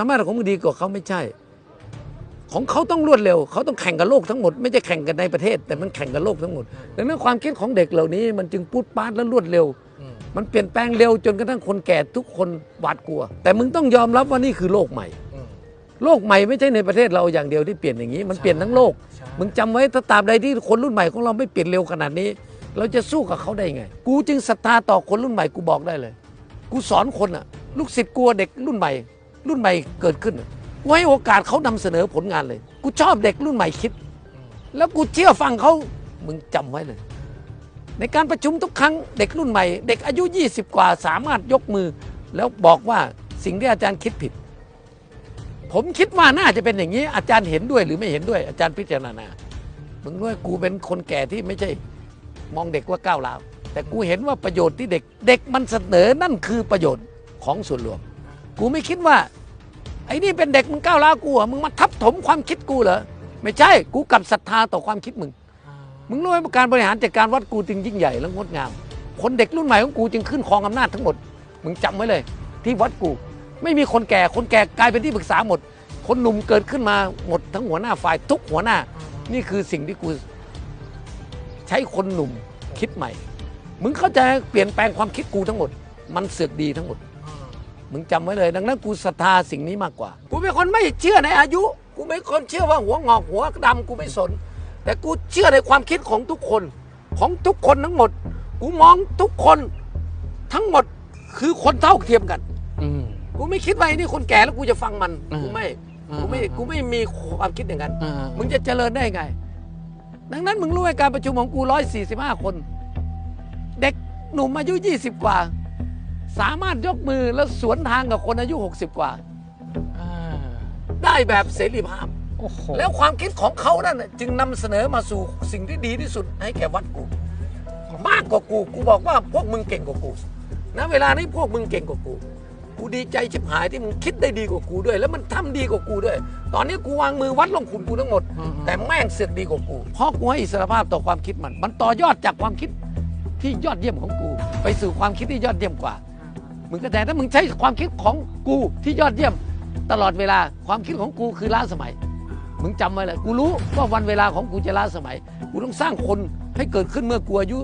สามารถของมึงดีกว่าเขาไม่ใช่ ของเขาต้องรวดเร็ว เขาต้องแข่งกับโลกทั้งหมด ไม่ใช่แข่งกันในประเทศ แต่มันแข่งกับโลกทั้งหมดดังนั้นความคิดของเด็กเหล่านี้ มันจึงพูดปาดและรวดเร็ว มันเปลี่ยนแปลงเร็วจนกระทั่งคนแก่ทุกคนหวาดกลัว แต่มึงต้องยอมรับว่านี่คือโลกใหม่ โลกใหม่ไม่ใช่ในประเทศเราอย่างเดียวที่เปลี่ยนอย่างนี้ มันเปลี่ยนทั้งโลกใช่มึงจำไว้ถ้าตราบใดที่คนรุ่นใหม่ของเราไม่เปลี่ยนเร็วขนาดนี้ เราจะสู้กับเขาได้ไง กูจึงศรัทธาต่อคนรุ่นใหม่กูบอกได้เลย กูสอนคนอะลูกศิษย์กลัวเด็กรุ่นใหม่ รุ่นใหม่เกิดขึ้นอะกูให้โอกาสเขานำเสนอผลงานเลย กูชอบเด็กรุ่นใหม่คิด แล้วกูเชื่อฟังเขามึงจำไว้เลย ในการประชุมทุกครั้งเด็กรุ่นใหม่ เด็กอายุ 20 กว่าสามารถยกมือ แล้วบอกว่าสิ่งที่อาจารย์คิดผิด ผมคิดว่าน่าจะเป็นอย่างนี้ อาจารย์เห็นด้วยหรือไม่เห็นด้วย อาจารย์พิจารณามึงด้วยกูเป็นคนแก่ที่ไม่ใช่ มองเด็กว่าก้าวร้าวแต่กูเห็นว่าประโยชน์ที่เด็กเด็กมันเสนอนั่นคือประโยชน์ของส่วนรวม กูไม่คิดว่า ไอ้นี่เป็นเด็กมึงก้าวร้าวกูเหรอมึงมาทับถมความคิดกูเหรอไม่ใช่ กูกลับศรัทธาต่อความคิดมึง มึงรู้ไหมว่าการบริหารจัดการวัดกูจึงยิ่งใหญ่และงดงาม คนเด็กรุ่นใหม่ของกูจึงขึ้นครองอำนาจทั้งหมด มึงจำไว้เลย ที่วัดกู ไม่มีคนแก่ คนแก่กลายเป็นที่ปรึกษาหมด คนหนุ่มเกิดขึ้นมาหมดทั้งหัวหน้าฝ่ายทุกหัวหน้า นี่คือสิ่งที่กูใช้คนหนุ่มคิดใหม่ มึงเข้าใจเปลี่ยนแปลงความคิดกูทั้งหมด มันเสือกดีทั้งหมด มึงจำไว้เลย ดังนั้นกูศรัทธาสิ่งนี้มากกว่า กูเป็นคนไม่เชื่อในอายุ กูไม่คนเชื่อว่าหัวงอกหัวดำกูไม่สน แต่กูเชื่อในความคิดของทุกคน ของทุกคนทั้งหมด กูมองทุกคนทั้งหมดคือคนเท่าเทียมกัน อืม กูไม่คิดว่าไอ้นี่คนแก่แล้วกูจะฟังมัน อืมกูไม่ อืม กูไม่อืมกูไม่มีความคิดอย่างนั้น อ่ามึงจะเจริญได้ไง ดังนั้นมึงรู้ไหมการประชุมของกูร้อยสี่สิบห้าคน เด็กหนุ่มอายุยี่สิบกว่า สามารถยกมือแล้วสวนทางกับคนอายุหกสิบกว่าอ่า ได้แบบเสรีภาพโอ้โหแล้วความคิดของเขานั่นน่ะจึงนำเสนอมาสู่สิ่งที่ดีที่สุดให้แก่วัดกู มากกว่ากู กูบอกว่าพวกมึงเก่งกว่ากูณเวลานี้พวกมึงเก่งกว่ากู กูดีใจชิบหายที่มึงคิดได้ดีกว่ากูด้วย แล้วมันทำดีกว่ากูด้วย ตอนนี้กูวางมือวัดลงขุนกูทั้งหมดอืมแต่แม่งเสือกดีกว่ากู เพราะกูให้อิสรภาพต่อความคิดมัน มันต่อยอดจากความคิดที่ยอดเยี่ยมของกู ไปสู่ความคิดที่ยอดเยี่ยมกว่า มึงก็แต่ถ้ามึงใช้ความคิดของกูที่ยอดเยี่ยม ตลอดเวลาความคิดของกูคือล้าสมัย มึงจำไว้เลยกูรู้ว่าวันเวลาของกูจะล้าสมัย กูต้องสร้างคนให้เกิดขึ้นเมื่อกูอายุ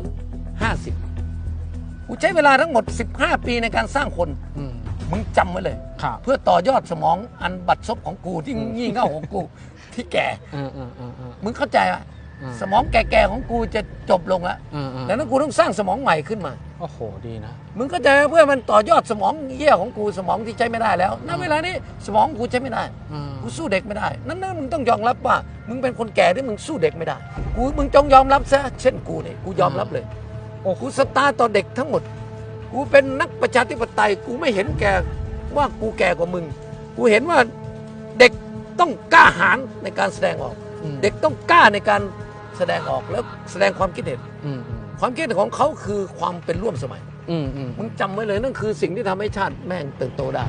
50กูใช้เวลาทั้งหมด 15 ปีในการสร้างคนอืมมึงจำไว้เลยครับเพื่อต่อยอดสมองอันบัดซบของกูที่งี่เง่าของกูที่แก่อืมอืมอืมอืมมึงเข้าใจไหมอืม สมองแก่ๆของกูจะจบลงแล้วอืมอืมดังนั้นกูต้องสร้างสมองใหม่ขึ้นมา โอ้โห ดีนะ มึงก็จะเพื่อมันต่อยอดสมองเยี่ยของกูสมองที่ใช้ไม่ได้แล้ว ณ เวลานี้สมองกูใช้ไม่ได้อืมกูสู้เด็กไม่ได้ นั่นนั่นมึงต้องยอมรับว่า มึงเป็นคนแก่ที่มึงสู้เด็กไม่ได้ กูมึงจงยอมรับซะ เช่นกูเนี่ย กูยอมรับเลย โอ้กูสตาร์ต่อเด็กทั้งหมด กูเป็นนักประชาธิปไตย กูไม่เห็นแก่ว่ากูแก่กว่ามึง กูเห็นว่าเด็กต้องกล้าหาญในการแสดงออกอืมเด็กต้องกล้าในการ แสดงออกแล้วแสดงความคิดเห็น อืมอืมความคิดเห็นของเขาคือความเป็นร่วมสมัย อืมอืม มึงจำไว้เลยนั่นคือสิ่งที่ทำให้ชาติแม่งเติบโตได้